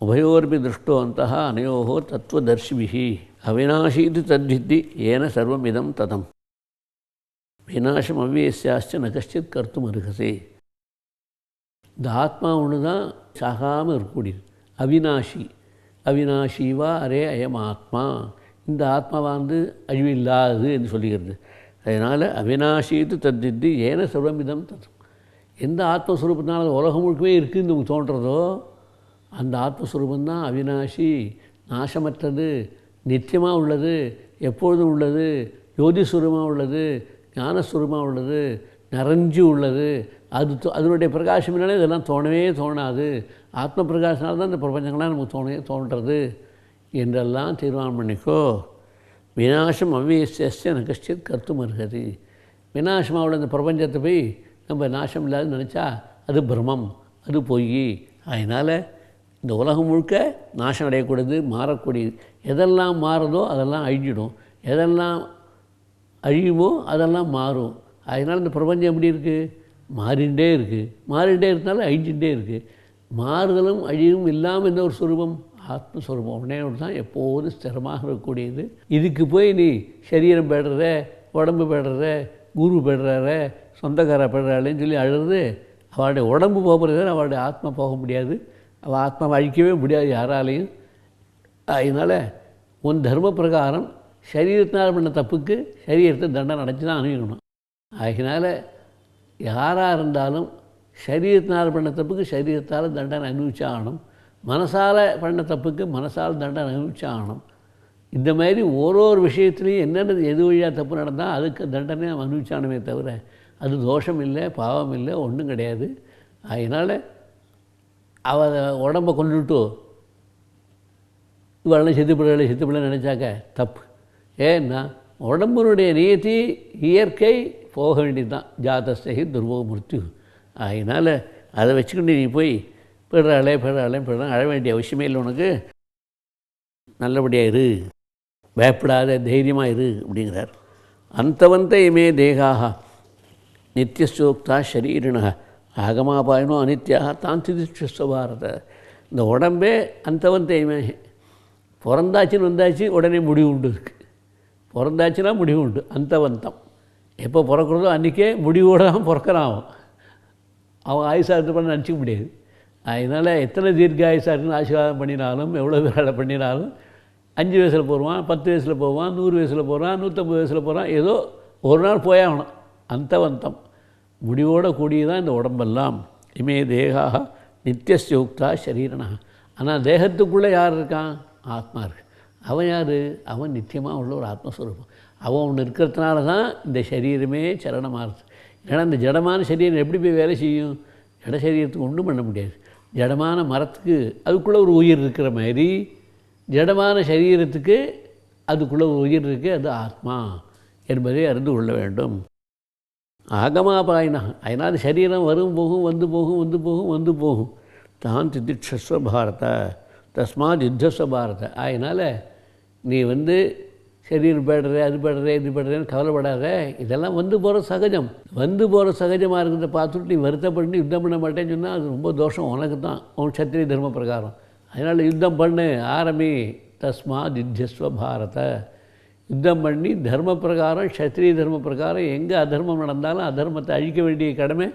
உபயோர்பி திருஷ்டோந்தः அனயோः தத்துவதர்ஷிபிः அவிநாசீதி தத்வித்தி ஏன சர்வமிதம் ததம் விநாசம் அவ்வியஸ்யாச்ச ந கஷ்டித் கர்த்தும் அருகசே இந்த ஆத்மா ஒன்று தான் சாகாமல் இருக்கக்கூடியது அவினாஷி அவிநாசிவா அரே அயம் ஆத்மா இந்த ஆத்மா வந்து அழிவில்லாது என்று சொல்லுகிறது. அதனால் அவிநாசித்து தத்தித்து ஏன சர்வமிதம் தத்துவம் எந்த ஆத்மஸ்வரூபத்தினால உலகம் முழுக்கவே இருக்குதுன்னு நமக்கு தோன்றதோ அந்த ஆத்மஸ்வரூபந்தான் தான் நாசமற்றது நித்தியமாக உள்ளது எப்பொழுதும் உள்ளது யோதிஸ்வரூபமாக உள்ளது ஞானஸ்வரூபமாக உள்ளது நிறைஞ்சு உள்ளது. அது தோ- அதனுடைய பிரகாசமினாலே இதெல்லாம் தோணவே தோணாது. ஆத்ம பிரகாசனால் தான் இந்த பிரபஞ்சங்கள்லாம் நமக்கு தோணவே தோன்றது என்றெல்லாம் தீர்மானம் பண்ணிக்கோ. விநாசம் அவ்வியஸ்ய நகஷ்டித் கருத்து அருகது விநாசமாக உள்ள இந்த பிரபஞ்சத்தை போய் நம்ம நாசம் இல்லாத நினச்சா அது பிரமம் அது பொய். அதனால் இந்த உலகம் முழுக்க நாசம் அடையக்கூடியது மாறக்கூடியது எதெல்லாம் மாறுதோ அதெல்லாம் அழிஞ்சிடும். எதெல்லாம் அழியுமோ அதெல்லாம் மாறும். அதனால் இந்த பிரபஞ்சம் எப்படி இருக்குது மாறிண்டே இருக்குது மாறிண்டே இருந்தாலும் அழிஞ்சுட்டே இருக்குது மாறுதலும் அழியும் இல்லாமல் எந்த ஒரு சுரூபம்? ஆத்மஸ்வரூபம். உடனே தான் எப்போதும் ஸ்திரமாக இருக்கக்கூடியது. இதுக்கு போய் நீ சரீரம் பெடுற உடம்பு பெடுற குரு பெடுறார சொந்தக்கார பெடுறாளேன்னு சொல்லி அழுறது அவளுடைய உடம்பு போகிறது அவளுடைய ஆத்மா போக முடியாது. அவள் ஆத்மா அழிக்கவே முடியாது யாராலையும். அதனால் உன் தர்ம பிரகாரம் சரீரத்தினால் பண்ண தப்புக்கு சரீரத்தை தண்டனை அடைச்சி தான் அணுகணும். அதனால் யாராக இருந்தாலும் சரீரத்தினால் பண்ண தப்புக்கு சரீரத்தால் தண்டனை அனுபவிச்சாகணும். மனசால் பண்ண தப்புக்கு மனசால் தண்டனை அனுபவிச்சாகணும். இந்த மாதிரி ஒரு ஒரு விஷயத்துலையும் என்னென்ன எது வழியாக தப்பு நடந்தால் அதுக்கு தண்டனை அனுபவிச்சானுமே தவிர அது தோஷம் இல்லை பாவம் இல்லை ஒன்றும் கிடையாது. அதனால் அவ உடம்பை கொண்டுட்டு இவளெல்லாம் செத்துப்பிடலை செத்துப்பிடலை நினச்சாக்க தப்பு. ஏன்னா உடம்புனுடைய நியத்தி இயற்கை போக வேண்டியது தான் ஜாதஸ்தகி துர்வோ மிருத்யு. அதனால் அதை வச்சுக்கிட்டு நீ போய் பிடுறாளே பிடுறாளே பிடுறா அழ வேண்டிய அவசியமே இல்லை உனக்கு. நல்லபடியாக இரு. பயப்படாத தைரியமாக இரு அப்படிங்கிறார். அந்தவந்த இமே தேகாக நித்தியசோக்தா ஷரீரிண ஆகமாபாயனோ அனித்யாக தான் திதிஷ்வபாரத இந்த உடம்பே அந்தவன் தெய்வமே. பிறந்தாச்சுன்னு வந்தாச்சு உடனே முடிவு உண்டு இருக்கு பிறந்தாச்சுன்னா முடிவு உண்டு அந்தவந்தம் எப்போ பிறக்கிறதோ அன்றைக்கே முடிவோடு தான் பிறக்கிறான் அவன். அவன் ஆயுசாக இருந்தப்பட நினச்சிக்க முடியாது. அதனால் எத்தனை தீர்க்க ஆயுசாக இருக்குன்னு ஆசீர்வாதம் பண்ணினாலும் எவ்வளோ வேலை பண்ணினாலும் அஞ்சு வயசில் போடுவான் பத்து வயசில் போவான் நூறு வயசில் போகிறான் நூற்றம்பது வயசில் போகிறான் ஏதோ ஒரு நாள் போயாகணும் அந்தவந்தம் முடிவோடு கூடியதான் இந்த உடம்பெல்லாம். இமே தேகாக நித்தியஸ்யோக்தா சரீரனா ஆனால் தேகத்துக்குள்ளே யார் இருக்கான் ஆத்மா இருக்கு. அவன் யார்? அவன் நித்தியமாக உள்ள ஒரு ஆத்மஸ்வரூபம். அவன் ஒன்று இருக்கிறதுனால தான் இந்த சரீரமே சரணமாகுது ஏன்னா இந்த ஜடமான சரீரம் எப்படி போய் வேலை செய்யும்? ஜட சரீரத்துக்கு ஒன்றும் பண்ண முடியாது. ஜடமான மரத்துக்கு அதுக்குள்ளே ஒரு உயிர் இருக்கிற மாதிரி ஜடமான சரீரத்துக்கு அதுக்குள்ளே ஒரு உயிர் இருக்குது அது ஆத்மா என்பதை அறிந்து கொள்ள வேண்டும். ஆகமாபாயினா. அதனால் சரீரம் வரும் போகும் வந்து போகும் வந்து போகும் வந்து போகும். தான் திதிட்சஸ்வ பாரத தஸ்மாத் யுத்தஸ்வ பாரத. அதனால் நீ வந்து சரீரம் பேடுற அது பேடுற இது பேடுறேன்னு கவலைப்படாத. இதெல்லாம் வந்து போகிற சகஜம். வந்து போகிற சகஜமாக இருக்கிறத பார்த்துட்டு நீ வருத்தப்பட்டு யுத்தம் பண்ண மாட்டேன்னு சொன்னால் அது ரொம்ப தோஷம். உனக்கு தான். உன் சத்திரிய தர்ம பிரகாரம். அதனால் யுத்தம் பண்ணு ஆரம்பி. தஸ்மாத் யுத்தஸ்வ பாரத. யுத்தம் பண்ணி தர்ம பிரகாரம் சத்திரிய தர்ம பிரகாரம் எங்கே அதர்மம் நடந்தாலும் அதர்மத்தை அழிக்க வேண்டிய கடமை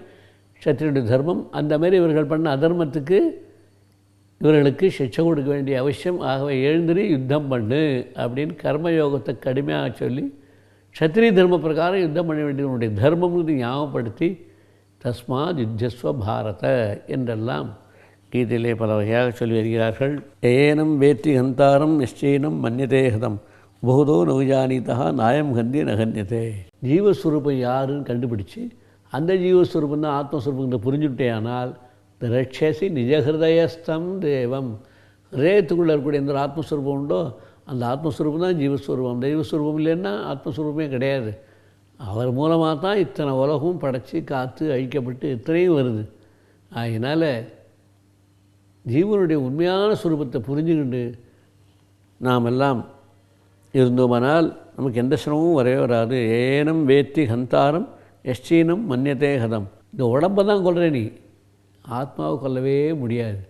சத்திரியனுடைய தர்மம். அந்த மாதிரி இவர்கள் பண்ண அதர்மத்துக்கு இவர்களுக்கு சிக்ஷை கொடுக்க வேண்டிய அவசியம். ஆகவே எழுந்திரி யுத்தம் பண்ணு அப்படின்னு கர்மயோகத்தை கடுமையாக சொல்லி சத்திரிய தர்ம பிரகாரம் யுத்தம் பண்ண வேண்டிய உன்னுடைய தர்மம்னு ஞாபகப்படுத்தி தஸ்மாத் யுத்தஸ்வ பாரத என்றெல்லாம் கீதையிலே பல வகையாக சொல்லி வருகிறார்கள். ஏனம் வேற்றி ஹந்தாரம் நிச்சயனம் மன்னிதேகதம் போதோ நௌஜானிதா நாயம் கந்தி நகன்யதே ஜீவஸ்வரூபம் யாருன்னு கண்டுபிடிச்சு அந்த ஜீவஸ்வரூபம் தான் ஆத்மஸ்வரூபத்தை புரிஞ்சுட்டேயானால் திரட்சசி நிஜஹிருதயஸ்தம் தேவம். ஹிரயத்துக்குள்ளே இருக்கக்கூடிய எந்த ஒரு ஆத்மஸ்வரூபம் உண்டோ அந்த ஆத்மஸ்வரூபம் தான் ஜீவஸ்வரூபம் தெய்வஸ்வரூபம் இல்லைன்னா ஆத்மஸ்வரூபமே கிடையாது. அவர் மூலமாக தான் இத்தனை உலகம் படைச்சி காத்து அழிக்கப்பட்டு இத்தனையும் வருது. அதனால் ஜீவனுடைய உண்மையான சுரூபத்தை புரிஞ்சுக்கிண்டு நாம் எல்லாம் இருந்தோமானால் நமக்கு எந்த சிரமமும் வரவே வராது. ஏனம் வேத்தி ஹந்தாரம் எஷ்டீனம் மன்னியத்தே ஹதம். இந்த உடம்பை தான் கொல்ற நீ. ஆத்மாவை கொல்லவே முடியாது.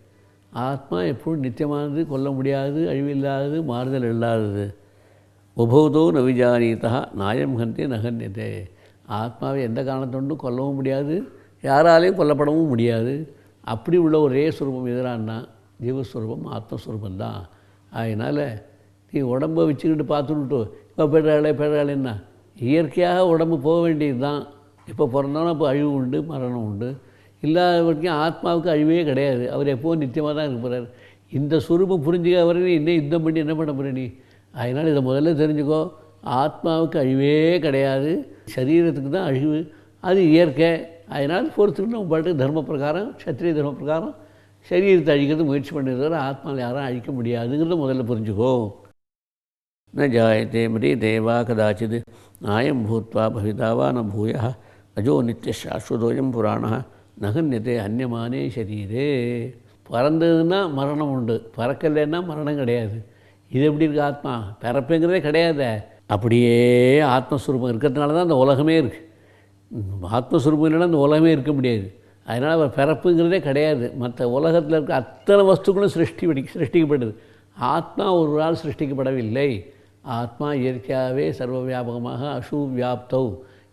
ஆத்மா எப்பொழுது நித்தியமானது கொல்ல முடியாது அழிவில்லாதது மாறுதல் இல்லாதது. உபௌதோ நவிஜானீதா நாயம் ஹந்தே நகன்யதே. ஆத்மாவை எந்த காரணத்தொண்டும் கொல்லவும் முடியாது யாராலையும் கொல்லப்படவும் முடியாது. அப்படி உள்ள ஒரே சுரூபம் எதிரான்னா ஜீவஸ்வரூபம் ஆத்மஸ்வரூபம் தான். அதனால் உடம்பை வச்சுக்கிட்டு பார்த்துக்கிட்டு இப்போ பெறாளே பெறாளேன்னா இயற்கையாக உடம்பு போக வேண்டியது தான் இப்போ பிறந்தோன்னா இப்போ அழிவு உண்டு மரணம் உண்டு. இல்லாத வரைக்கும் ஆத்மாவுக்கு அழிவே கிடையாது. அவர் எப்போவும் நித்தியமாக தான் இருக்க போகிறார் இந்த சுரூபம் புரிஞ்சுக்க வரைக்கும் இன்னும் யுத்தம் பண்ணி என்ன பண்ண போகிற நீ? அதனால் இதை முதல்ல தெரிஞ்சுக்கோ. ஆத்மாவுக்கு அழிவே கிடையாது. சரீரத்துக்கு தான் அழிவு. அது இயற்கை. அதனால் பொறுத்துக்கிட்டு நம்ம பாட்டுக்கு தர்ம பிரகாரம் சத்திரிய தர்ம பிரகாரம் சரீரத்தை அழிக்கிறது முயற்சி பண்ணிடுறத ஆத்மாவில் யாரும் அழிக்க முடியாதுங்கிறத முதல்ல புரிஞ்சுக்கோ. न जायते म्रियते वा कदाचित् नायं भूत्वा भविता वा न भूयः अजो नित्यशाश्वतोऽयं पुराणः न हन्यते अन्यमाने शरीरे பறந்ததுன்னா மரணம் உண்டு பறக்கலைன்னா மரணம் கிடையாது இது எப்படி இருக்குது ஆத்மா பிறப்புங்கிறதே கிடையாது அப்படியே ஆத்மஸ்வரூபம் இருக்கிறதுனால தான் அந்த உலகமே இருக்குது ஆத்மஸ்வரூபம் இல்லைன்னா அந்த உலகமே இருக்க முடியாது அதனால் அவர் பிறப்புங்கிறதே கிடையாது மற்ற உலகத்தில் இருக்க அத்தனை வஸ்துக்களும் சிருஷ்டி படி சிருஷ்டிக்கப்படுது ஆத்மா ஒரு நாள் சிருஷ்டிக்கப்படவில்லை ஆத்மா இயற்கையாகவே சர்வ வியாபகமாக அசு வியாப்தௌ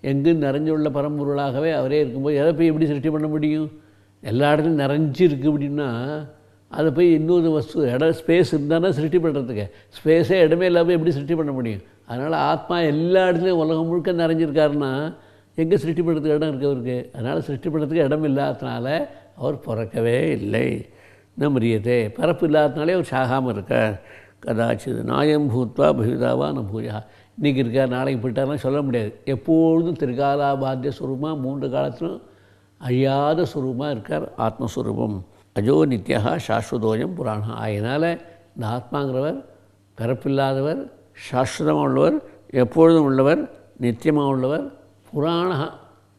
எங்கு நிறைஞ்சுள்ள பரம்பொருளாகவே அவரே இருக்கும்போது எதை போய் எப்படி சிருஷ்டி பண்ண முடியும்? எல்லா இடத்துலையும் நிறைஞ்சு இருக்குது அப்படின்னா அதை போய் இன்னொரு வஸ்து இடம் ஸ்பேஸ் இருந்தானா சிருஷ்டி பண்ணுறதுக்கு ஸ்பேஸே இடமே இல்லாமல் எப்படி சிருஷ்டி பண்ண முடியும்? அதனால் ஆத்மா எல்லா இடத்துலையும் உலகம் முழுக்க நிறைஞ்சிருக்காருன்னா எங்கே சிருஷ்டி பண்ணுறதுக்கு இடம் இருக்கு அவருக்கு? அதனால் சிருஷ்டி பண்ணுறதுக்கு இடம் இல்லாததுனால அவர் பிறக்கவே இல்லை. நம்பரியதே பரப்பு இல்லாததுனாலே அவர் சாகாமல் இருக்கார். கதாச்சித் நாயம் பூத்வா பகிதாவா ந பூயா இன்றைக்கி இருக்கார் நாளைக்கு போயிட்டாலாம் சொல்ல முடியாது. எப்பொழுதும் திருகாலாபாத்திய சுரூபமாக மூன்று காலத்திலும் அழியாத சுரூபமாக இருக்கார் ஆத்மஸ்வரூபம். அஜோ நித்யா சாஸ்வதோயம் புராணம். அதனால் இந்த ஆத்மாங்கிறவர் பிறப்பில்லாதவர் சாஸ்வதமாக உள்ளவர் எப்பொழுதும் உள்ளவர் நித்தியமாக உள்ளவர் புராண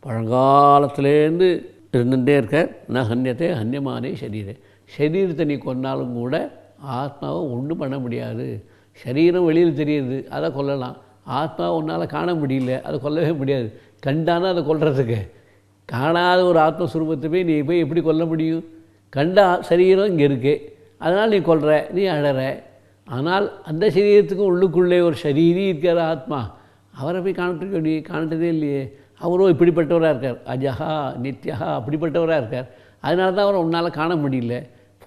பழங்காலத்திலேருந்து இருந்துகிட்டே இருக்கார். ந ஹன்யத்தை ஹன்யமானே சரீரே சரீரத்தை நீ கொன்னாலும் கூட ஆத்மாவை ஒன்றும் பண்ண முடியாது. சரீரம் வெளியில் தெரியுது அதை கொல்லலாம். ஆத்மா உன்னால் காண முடியல அதை கொல்லவே முடியாது. கண்டானா அதை கொல்றதுக்கு. காணாத ஒரு ஆத்மஸ்வரூபத்தை போய் நீ போய் எப்படி கொல்ல முடியும்? கண்ட சரீரம் இங்கே இருக்குது அதனால் நீ கொல்ற நீ அழற. ஆனால் அந்த சரீரத்துக்கும் உள்ளுக்குள்ளே ஒரு சரீரி இருக்கிற ஆத்மா அவரை போய் காணட்டுக்க நீ காணட்டதே இல்லையே. அவரும் இப்படிப்பட்டவராக இருக்கார். அஜஹா நித்யஹா அப்படிப்பட்டவராக இருக்கார். அதனால தான் அவரை உன்னால் காண முடியல.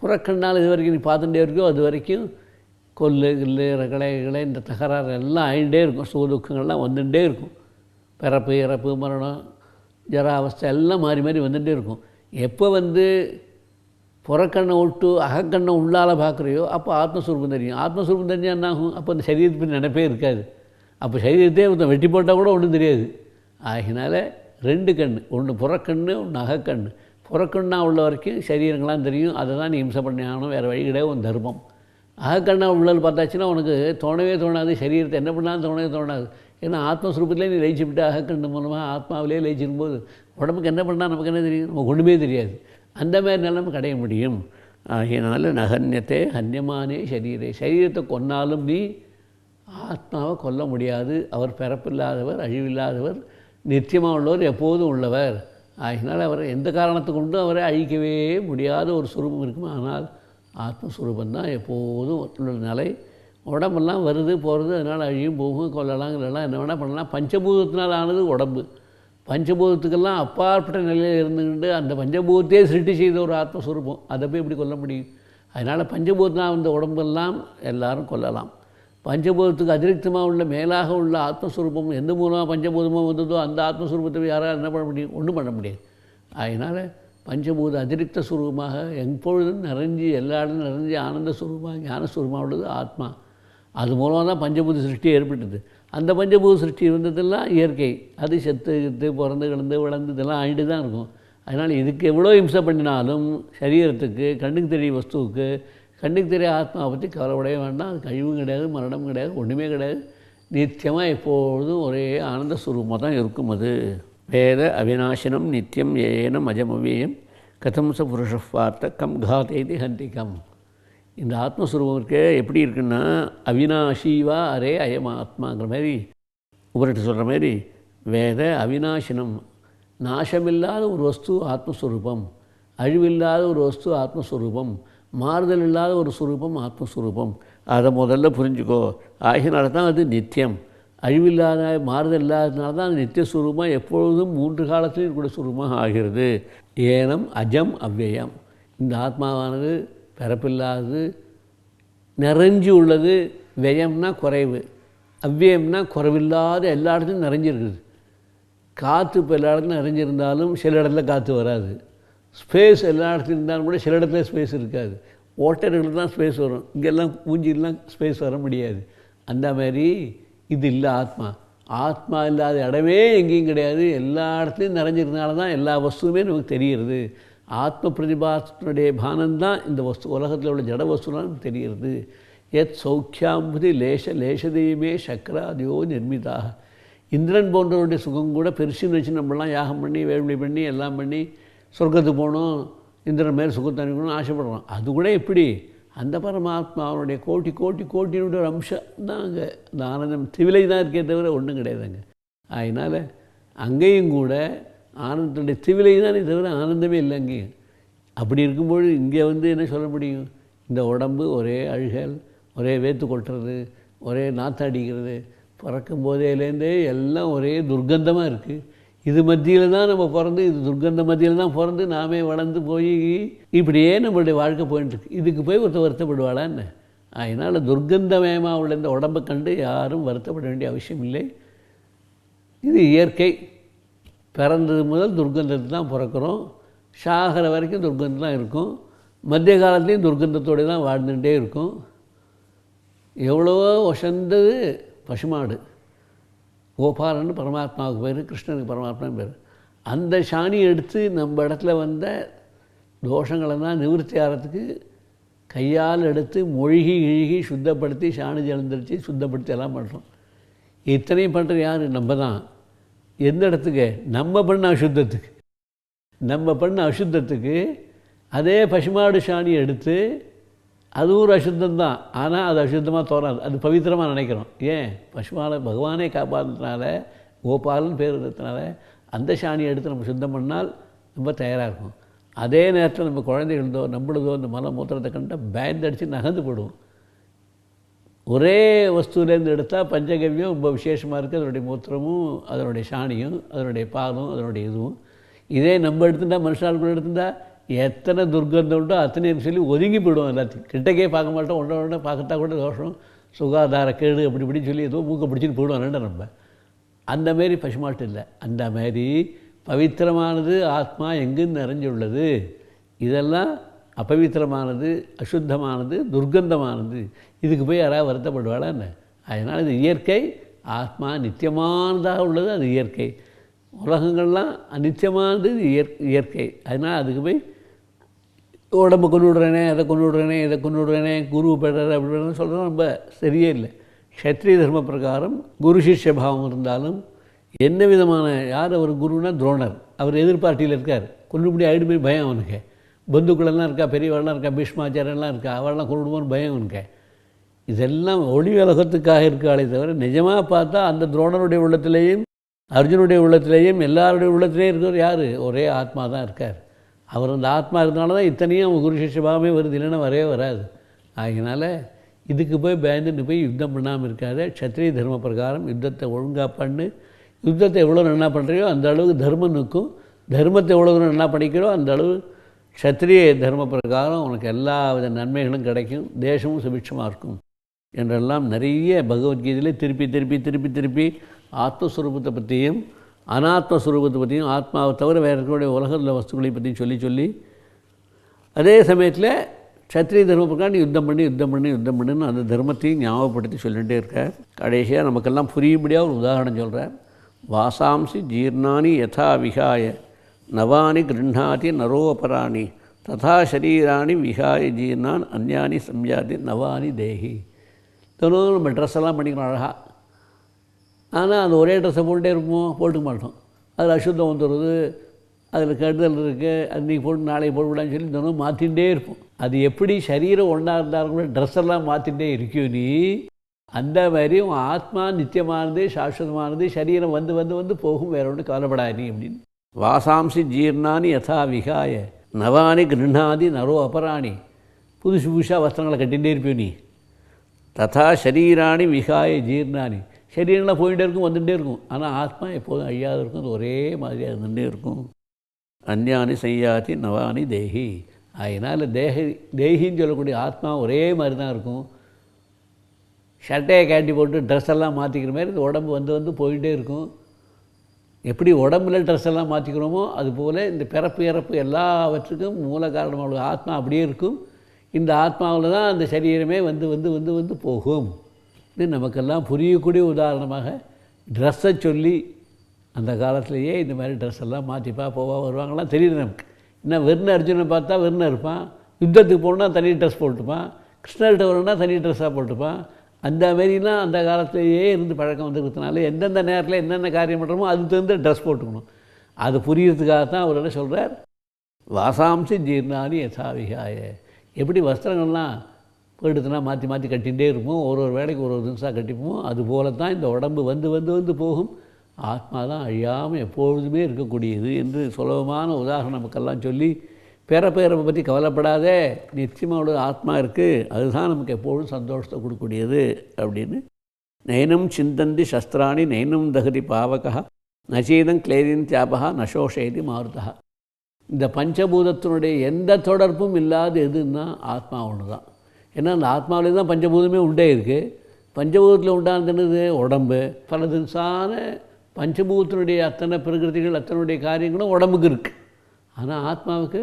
புறக்கண்ணால் இது வரைக்கும் நீ பார்த்துட்டே இருக்கோ அது வரைக்கும் கொல்லு கில்லு ரகளை கிளை இந்த தகராறு எல்லாம் ஆகிட்டே இருக்கும். சுகதுக்கங்கள்லாம் துக்கங்கள்லாம் இருக்கும். பிறப்பு இறப்பு மரணம் ஜர அவஸ்தை எல்லாம் மாறி மாறி வந்துகிட்டே இருக்கும். எப்போ வந்து புறக்கண்ணை விட்டு அகக்கண்ணை உள்ளால் பார்க்குறியோ அப்போ ஆத்மஸ்வரூபம் தெரியும். ஆத்மஸ்வரூபம் தெரிஞ்சால் என்ன ஆகும்? அப்போ அந்த சரீரத்துக்கு நினைப்பே இருக்காது. அப்போ சரீரத்தையே ஒருத்தன் வெட்டி போட்டால் கூட ஒன்றும் தெரியாது. ஆகினால ரெண்டு கண் ஒன்று புறக்கண்ணு ஒன்று அகக்கண்ணு. புறக்கண்ணா உள்ள வரைக்கும் சரீரங்களாம் தெரியும் அதை தான் நீ இம்சை பண்ணி ஆகணும் வேறு வழி கிடையாது உன் தர்மம். அகக்கண்ணா உள்ளல் பார்த்தாச்சுன்னா உனக்கு தோணவே தோணாது சரீரத்தை என்ன பண்ணாலும் தோணவே தோணாது. ஏன்னா ஆத்மஸ்வரூபத்திலே நீ லயிச்சு விட்டு அகக்கண்ணு மூலமாக ஆத்மாவிலே லயிச்சிடும் போது உடம்புக்கு என்ன பண்ணால் நமக்கு என்ன தெரியும்? நமக்கு ஒன்றுமே தெரியாது. அந்த மாதிரி நிலைமை கடைய முடியும். ஆகையினால நகன்யத்தை ஹன்யமானே சரீரே. சரீரத்தை கொன்னாலும் நீ ஆத்மாவை கொல்ல முடியாது. அவர் பிறப்பில்லாதவர் அழிவில்லாதவர் நித்தியமாக உள்ளவர் எப்போதும் உள்ளவர். ஆகினால் அவர் எந்த காரணத்தை கொண்டும் அவரை அழிக்கவே முடியாத ஒரு சுரூபம் இருக்கும்? ஆனால் ஆத்மஸ்வரூபந்தான் எப்போதும் உள்ள நிலை. உடம்பெல்லாம் வருது போகிறது அதனால் அழியும் போகும் கொல்லலாங்கிறலாம் என்ன வேணால் பண்ணலாம். பஞ்சபூதத்தினால் ஆனது உடம்பு. பஞ்சபூதத்துக்கெல்லாம் அப்பாற்பட்ட நிலையில் இருந்துக்கிட்டு அந்த பஞ்சபூதத்தையே சிருட்டி செய்த ஒரு ஆத்மஸ்வரூபம். அதை போய் எப்படி கொல்ல முடியும்? அதனால் பஞ்சபூதம் வந்த உடம்பெல்லாம் எல்லாரும் கொல்லலாம். பஞ்சபூதத்துக்கு அதிருப்தமாக உள்ள மேலாக உள்ள ஆத்மஸ்வரூபம் எந்த மூலமாக பஞ்சபூதமாக வந்ததோ அந்த ஆத்மஸ்வரூபத்தை யாரால் என்ன பண்ண முடியும்? ஒன்றும் பண்ண முடியாது. அதனால் பஞ்சபூத அதிருப்த சுரூபமாக எப்பொழுதும் நிறைஞ்சி எல்லா இடமும் நிறைஞ்சி ஆனந்த சுரூபமாக ஞானஸ்வரூபமாக உள்ளது ஆத்மா. அது மூலமாக தான் பஞ்சபூத சிருஷ்டி ஏற்பட்டது. அந்த பஞ்சபூத சிருஷ்டி இருந்ததெல்லாம் இயற்கை. அது செத்து கித்து பிறந்து கிடந்து வளர்ந்து இதெல்லாம் ஆகிட்டு தான் இருக்கும். அதனால் இதுக்கு எவ்வளோ இம்சை பண்ணினாலும் சரீரத்துக்கு கண்ணுக்கு தெரிய வஸ்துவுக்கு கண்ணுக்கு தெரிய ஆத்மாவை பற்றி கவலைப்படவே வேண்டாம். அது கழிவும் கிடையாது மரணம் கிடையாது ஒன்றுமே கிடையாது. நித்தியமாக எப்பொழுதும் ஒரே ஆனந்த சுரூபமாக தான் இருக்கும் அது. வேத அவிநாசினம் நித்தியம் ஏனம் அஜமவியம் கதம் ச புருஷ பார்த்த கம் காத்தேதி ஹந்திகம். இந்த ஆத்மஸ்வரூபம் இருக்க எப்படி இருக்குன்னா அவினாஷிவா அரே அயம் ஆத்மாங்கிற மாதிரி. உபரிட்டு சொல்கிற மாதிரி வேத அவினாசினம் நாசமில்லாத ஒரு வஸ்து ஆத்மஸ்வரூபம் அழிவில்லாத ஒரு வஸ்து ஆத்மஸ்வரூபம் மாறுதல் இல்லாத ஒரு சுரூபம் ஆத்மஸ்வரூபம். அதை முதல்ல புரிஞ்சுக்கோ. ஆகினால தான் அது நித்தியம். அழிவில்லாத மாறுதல் இல்லாததுனால தான் அது நித்திய சுரூபம் எப்பொழுதும் மூன்று காலத்திலும் இருக்கக்கூடிய சுரூபமாக ஆகிறது. ஏனம் அஜம் அவ்யயம் இந்த ஆத்மாவானது பிறப்பில்லாதது நிறைஞ்சு உள்ளது. வியம்னா குறைவு. அவ்வியம்னா குறைவில்லாத எல்லா இடத்துலையும் நிறைஞ்சிருக்குது. காற்று இப்போ எல்லா இடத்துலையும் நிறைஞ்சிருந்தாலும் சில இடத்துல காற்று வராது. ஸ்பேஸ் எல்லா இடத்துலையும் இருந்தாலும் கூட சில இடத்துல ஸ்பேஸ் இருக்காது. ஓட்டர்களுக்கு தான் ஸ்பேஸ் வரும். இங்கெல்லாம் மூஞ்சிலாம் ஸ்பேஸ் வர முடியாது. அந்த மாதிரி இது இல்லை ஆத்மா. ஆத்மா இல்லாத இடமே எங்கேயும் கிடையாது. எல்லா இடத்துலையும் நிறைஞ்சிருந்தனால தான் எல்லா வஸ்துவுமே நமக்கு தெரிகிறது. ஆத்ம பிரதிபாசனுடைய பானந்தான் இந்த வஸ்து உலகத்தில் உள்ள ஜட வஸ்துலாம் நமக்கு தெரிகிறது. எத் சௌக்கியாம்புதி லேச லேசதையுமே சக்கராதியோ நிர்மிதாக இந்திரன் போன்றவருடைய சுகம் கூட பெருசுன்னு வச்சு நம்மளாம் யாகம் பண்ணி வேள்வி பண்ணி எல்லாம் பண்ணி சொர்க்கத்துக்கு போகணும் இந்திரன் மேல் சுகத்தை அனுப்பணும்னு ஆசைப்படுறோம் அது கூட எப்படி? அந்த பரமாத்மா அவனுடைய கோட்டி கோட்டி கோட்டினுடைய ஒரு அம்சம் தான் அங்கே. இந்த ஆனந்தம் திவிலை தான் இருக்கே தவிர ஒன்றும் கிடையாதுங்க. அதனால் அங்கேயும் கூட ஆனந்தத்துடைய திவிலை தானே தவிர ஆனந்தமே இல்லை அங்கேயும். அப்படி இருக்கும்போது இங்கே வந்து என்ன சொல்ல முடியும்? இந்த உடம்பு ஒரே அழுகல் ஒரே வேத்து கொட்டுறது ஒரே நாத்தாடிக்கிறது பிறக்கும் போதேலேருந்தே எல்லாம் ஒரே துர்க்கந்தமாக இருக்குது இது மத்தியில் தான் நம்ம பிறந்து இது துர்க்கந்த மத்தியில் தான் பிறந்து நாமே வளர்ந்து போய் இப்படியே நம்மளுடைய வாழ்க்கை போயிட்டுருக்கு இதுக்கு போய் ஒருத்தர் வருத்தப்படுவாளா என்ன? அதனால் துர்க்கந்தமயமாக உள்ள இந்த உடம்பை கண்டு யாரும் வருத்தப்பட வேண்டிய அவசியம் இல்லை. இது இயற்கை. பிறந்தது முதல் துர்க்கந்தத்தை தான் பிறக்கிறோம். சாகிற வரைக்கும் துர்க்கந்தம் தான் இருக்கும். மத்திய காலத்துலேயும் துர்க்கந்தத்தோடு தான் வாழ்ந்துகிட்டே இருக்கும். எவ்வளவோ ஒசந்தது பசுமாடு. கோபாலன்னு பரமாத்மாவுக்கு பேர் கிருஷ்ணனுக்கு பரமாத்மான்னு பேர். அந்த சாணி எடுத்து நம்ம இடத்துல வந்த தோஷங்களெல்லாம் நிவர்த்தி ஆகிறதுக்கு கையால் எடுத்து மொழிகி இழுகி சுத்தப்படுத்தி சாணி ஜலந்தரிச்சு சுத்தப்படுத்தி எல்லாம் பண்ணுறோம். இத்தனையும் பண்ணுறது யார்? நம்ம தான். எந்த இடத்துக்கு? நம்ம பண்ண அசுத்தத்துக்கு. நம்ம பண்ண அசுத்தத்துக்கு அதே பசுமாடு சாணி எடுத்து அது ஒரு அசுத்தம் தான். ஆனால் அது அசுத்தமாக தோறாது அது பவித்திரமாக நினைக்கிறோம் ஏன்? பசுமாலை பகவானே காப்பாற்றுறதுனால கோபாலன் பேர் இருக்கிறதுனால அந்த சாணியை எடுத்து நம்ம சுத்தம் பண்ணால் ரொம்ப தயாராக இருக்கும். அதே நேரத்தில் நம்ம குழந்தைகளதோ நம்மளதோ இந்த மல மூத்திரத்தை கண்டால் பயந்து அடித்து நகர்ந்து போடுவோம். ஒரே வஸ்துலேருந்து எடுத்தால் பஞ்சகவ்யம் ரொம்ப விசேஷமாக இருக்குது அதனுடைய மூத்திரமும் அதனுடைய சாணியும் அதனுடைய பாலும் அதனுடைய இதுவும். இதே நம்ம எடுத்துட்டா மனுஷால் கூட எடுத்துட்டா எத்தனை துர்க்கந்தம் உண்டோ அத்தனை சொல்லி ஒதுங்கி போயிடுவோம் எல்லாத்தையும். கிட்டக்கே பார்க்க மாட்டோம். ஒன்றை ஒன்றை பார்க்கத்தா கூட தோஷம் சுகாதார கேடு அப்படி இப்படின்னு சொல்லி ஏதோ மூக்க பிடிச்சிட்டு போயிடுவோம் நம்ம? அந்தமாரி பசுமாட்டு இல்லை. அந்த மாதிரி பவித்திரமானது ஆத்மா எங்கும் நிறைஞ்சுள்ளது? இதெல்லாம் அபவித்திரமானது அசுத்தமானது துர்க்கந்தமானது. இதுக்கு போய் யாராவது வருத்தப்படுவாளா என்ன? அதனால் இது இயற்கை. ஆத்மா நித்தியமானதாக உள்ளது அது இயற்கை. உலகங்கள்லாம் அநித்தியமானது இது இயற் இயற்கை. அதனால் அதுக்கு போய் உடம்பு கொண்டு விடுறேனே அதை கொண்டு விடுறேனே இதை கொண்டு விடுறேனே குரு பெறர் அப்படின்னு சொல்கிறது ரொம்ப சரியே இல்லை. க்ஷத்ரிய தர்ம பிரகாரம் குரு சிஷ்ய பாவம் இருந்தாலும் என்ன விதமான யார் அவர் குருனா துரோணர். அவர் எதிர்பார்ட்டியில் இருக்கார். கொண்டுபடி ஆகிடுமே பயம் அவனுக்கு. பந்துக்களெல்லாம் இருக்கா பெரியவாள்லாம் இருக்கா பீஷ்மாச்சாரியெல்லாம் இருக்கா அவள்லாம் கொண்டுடுமோன்னு பயம் அவனுக்கு. இதெல்லாம் ஒளி உலகத்துக்காக இருக்காளே தவிர நிஜமாக பார்த்தா அந்த துரோணருடைய உள்ளத்திலேயும் அர்ஜுனுடைய உள்ளத்திலேயும் எல்லாருடைய உள்ளத்திலேயும் இருக்கிறவர் யார்? ஒரே ஆத்மா தான் இருக்கார். அவர் அந்த ஆத்மா இருந்தனால தான் இத்தனையும் குரு சிஷ்யபாகமே வருது இல்லைன்னா வரவே வராது. அதனால் இதுக்கு போய் பயந்துட்டு போய் யுத்தம் பண்ணாமல் இருக்காத க்ஷத்ரிய தர்ம பிரகாரம் யுத்தத்தை ஒழுங்காக பண்ணு. யுத்தத்தை எவ்வளோ நல்லா பண்ணுறியோ அந்த அளவுக்கு தர்மம் நிற்கும். தர்மத்தை எவ்வளோ நல்லா படிக்கிறோ அந்த அளவு க்ஷத்ரிய தர்ம பிரகாரம் உனக்கு எல்லா வித நன்மைகளும் கிடைக்கும் தேசமும் சுபிட்சமாக இருக்கும் என்றெல்லாம் நிறைய பகவத்கீதையிலே திருப்பி திருப்பி திருப்பி திருப்பி ஆத்மஸ்வரூபத்தை பற்றியும் அனாத்மஸ்வரூபத்தை பற்றியும் ஆத்மாவை தவிர வேறு இருக்கக்கூடிய உலகத்தில் வஸ்துக்களை பற்றியும் சொல்லி சொல்லி அதே சமயத்தில் சத்திரிய தர்ம யுத்தம் பண்ணி யுத்தம் பண்ணி யுத்தம் பண்ணுன்னு அந்த தர்மத்தையும் ஞாபகப்படுத்தி சொல்லிகிட்டே இருக்கார். கடைசியாக நமக்கெல்லாம் புரியும்படியாக ஒரு உதாரணம் சொல்கிறேன் வாசாம்சி ஜீர்ணானி யதா விகாய நவானி கிருண்ணாதி நரோபராணி ததா சரீராணி விகாய ஜீர்ணான் அந்யானி சம்யாதி நவானி தேகி தினம் நம்ம ட்ரெஸ் எல்லாம் பண்ணிக்கணும் அழகாக ஆனால் அந்த ஒரே ட்ரெஸ்ஸை போட்டுட்டே இருப்போம் போட்டுக்க மாட்டோம். அதில் அசுத்தம் வந்துடுறது அதில் கெடுதல் இருக்குது அன்றைக்கி போட்டு நாளைக்கு போட்டுவிடான்னு சொல்லி தினம் மாற்றிகிட்டே இருப்போம். அது எப்படி சரீரம் ஒன்றா இருந்தாலும் கூட ட்ரெஸ் எல்லாம் மாற்றிகிட்டே இருக்கியோ நீ? அந்த மாதிரி உன் ஆத்மா நித்தியமானது சாஸ்வதமானது சரீரம் வந்து வந்து வந்து போகும் வேற ஒன்று கவலைப்படாது அப்படின்னு. வாசாம்சி ஜீர்ணானி யதா விகாய நவானி கிருணாதி நரோ அபராணி. புதுசு புதுசாக வஸ்திரங்களை கட்டிகிட்டே இருப்பியோ நீ? ததா சரீராணி விகாய ஜீர்ணானி. சரீரெல்லாம் போயிட்டே இருக்கும் வந்துகிட்டே இருக்கும் ஆனால் ஆத்மா எப்போதும் அழியாத இருக்கும் அது ஒரே மாதிரியாக இருந்துகிட்டே இருக்கும் அந்யானி செய்யாதி நவானி தேகி அதனால் தேக தேகின்னு சொல்லக்கூடிய ஆத்மா ஒரே மாதிரி தான் இருக்கும் ஷர்ட்டையை காட்டி போட்டு ட்ரெஸ் எல்லாம் மாற்றிக்கிற மாதிரி இந்த உடம்பு வந்து வந்து போயிட்டே இருக்கும் எப்படி உடம்புல ட்ரெஸ் எல்லாம் மாற்றிக்கிறோமோ அதுபோல் இந்த பிறப்பு இறப்பு எல்லாவற்றுக்கும் மூல காரணமாக ஆத்மா அப்படியே இருக்கும் இந்த ஆத்மாவில் தான் அந்த சரீரமே வந்து வந்து வந்து வந்து போகும் நமக்கெல்லாம் புரியக்கூடிய உதாரணமாக ட்ரெஸ்ஸை சொல்லி அந்த காலத்திலேயே இந்த மாதிரி ட்ரெஸ் எல்லாம் மாற்றிப்பா போவா வருவாங்களாம் தெரியுது நமக்கு. என்ன வெறுன அர்ஜுனனை பார்த்தா வெறுன இருப்பான். யுத்தத்துக்கு போகணுன்னா தனி ட்ரெஸ் போட்டுப்பான். கிருஷ்ணர்கிட்ட வரணும்னா தனி ட்ரெஸ்ஸாக போட்டுப்பான். அந்த மாரிலாம் அந்த காலத்திலேயே இருந்து பழக்கம் வந்துருக்கிறதுனால எந்தெந்த நேரத்தில் என்னென்ன காரியம் பண்ணுறோமோ அதுக்கு தகுந்த ட்ரெஸ் போட்டுக்கணும். அது புரியறதுக்காக தான் அவர் என்ன சொல்கிறார் வாசாம்சி ஜீர்ணானி யசாவிகாய எப்படி வஸ்திரங்கள்லாம் போயிடுத்துனா மாற்றி மாற்றி கட்டிகிட்டே இருப்போம். ஒரு ஒரு வேலைக்கு ஒரு ஒரு நிமிஷம் கட்டிப்போம். அதுபோல தான் இந்த உடம்பு வந்து வந்து வந்து போகும். ஆத்மா தான் அழியாமல் எப்பொழுதுமே இருக்கக்கூடியது என்று சுலபமான உதாரணம் நமக்கெல்லாம் சொல்லி பேர பேரப்பை பற்றி கவலைப்படாதே. நிச்சயமாக ஒரு ஆத்மா இருக்குது அதுதான் நமக்கு எப்பொழுதும் சந்தோஷத்தை கொடுக்கக்கூடியது அப்படின்னு. நயனம் சிந்தந்தி சஸ்திராணி நயனம் தகதி பாவகா. நசீதம் கிளேதின் தியாபகா நசோஷேதி மாருதா. இந்த பஞ்சபூதத்தினுடைய எந்த தொடர்பும் இல்லாத எதுன்னா ஆத்மா ஒன்று தான் ஏன்னா அந்த ஆத்மாவிலே தான் பஞ்சபூதமே உண்டே இருக்குது பஞ்சபூதத்தில் உண்டானது உடம்பு. பல தினசான பஞ்சபூதத்தினுடைய அத்தனை பிரகிருதிகள் அத்தனுடைய காரியங்களும் உடம்புக்கு இருக்குது ஆனால் ஆத்மாவுக்கு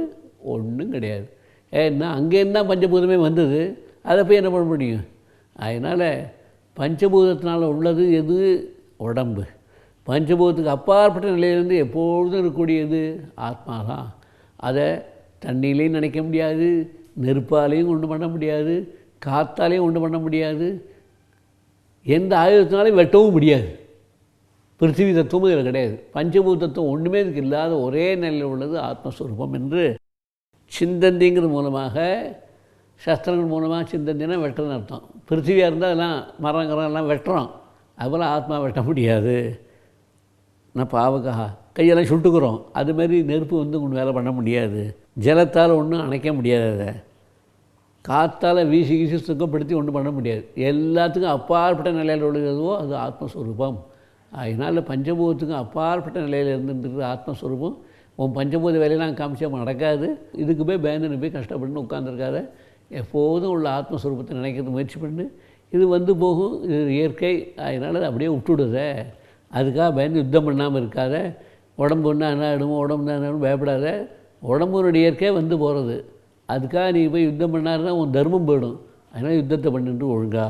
ஒன்றும் கிடையாது. ஏன்னா அங்கேருந்து தான் பஞ்சபூதமே வந்தது? அதை போய் என்ன பண்ண முடியும்? அதனால் பஞ்சபூதத்தினால் உள்ளது எது? உடம்பு. பஞ்சபூதத்துக்கு அப்பாற்பட்ட நிலையிலேருந்து எப்பொழுதும் இருக்கக்கூடியது ஆத்மா தான் அதை தண்ணியிலையும் நினைக்க முடியாது. நெருப்பாலையும் ஒன்று பண்ண முடியாது காற்றாலையும் ஒன்று பண்ண முடியாது எந்த ஆயுதத்தினாலையும் வெட்டவும் முடியாது. பிருத்திவி தத்துவமும் இதில் கிடையாது. பஞ்சபூத தத்துவம் ஒன்றுமே இதுக்கு இல்லாத ஒரே நிலையில் உள்ளது ஆத்மஸ்வரூபம் என்று சிந்தந்திங்கிறது மூலமாக சஸ்திரங்கள் மூலமாக சிந்தந்தினா வெட்டுறதுன்னு அர்த்தம். பிருத்திவியாக இருந்தால் அதெல்லாம் மரம் கரம் எல்லாம் வெட்டுறோம். அதுபோல் ஆத்மா வெட்ட முடியாது. நான் பாவக்கா கையெல்லாம் சுட்டுக்கிறோம். அதுமாரி நெருப்பு வந்து ஒன்றும் வேலை பண்ண முடியாது. ஜலத்தால் ஒன்றும் அணைக்க முடியாது அதை. காற்றால் வீசி வீசி சுத்தப்படுத்தி ஒன்றும் பண்ண முடியாது. எல்லாத்துக்கும் அப்பாற்பட்ட நிலையில் உள்ளதுவோ அது ஆத்மஸ்வரூபம். அதனால் பஞ்சபூதத்துக்கும் அப்பாற்பட்ட நிலையில் இருந்துட்டு ஆத்மஸ்வரூபம். உன் பஞ்சபூத வேலையெல்லாம் காமிச்சா நடக்காது. இதுக்கு போய் பயந்துன்னு போய் கஷ்டப்பட்டுன்னு உட்காந்துருக்காத எப்போதும் உள்ள ஆத்மஸ்வரூபத்தை நினைக்கிறது முயற்சி பண்ணு. இது வந்து போகும் இது இயற்கை. அதனால் அதை அப்படியே விட்டுடுத. அதுக்காக பயந்து யுத்தம் பண்ணாமல் இருக்காத. உடம்பு ஒன்றா என்ன ஆகிடுமோ உடம்பு என்ன என்ன பயப்படாத. உடம்புனுடைய இயற்கை வந்து போகிறது அதுக்காக நீ போய் யுத்தம் பண்ணாருன்னா உன் தர்மம் போயிடும். அதனால் யுத்தத்தை பண்ணிட்டு ஒழுங்கா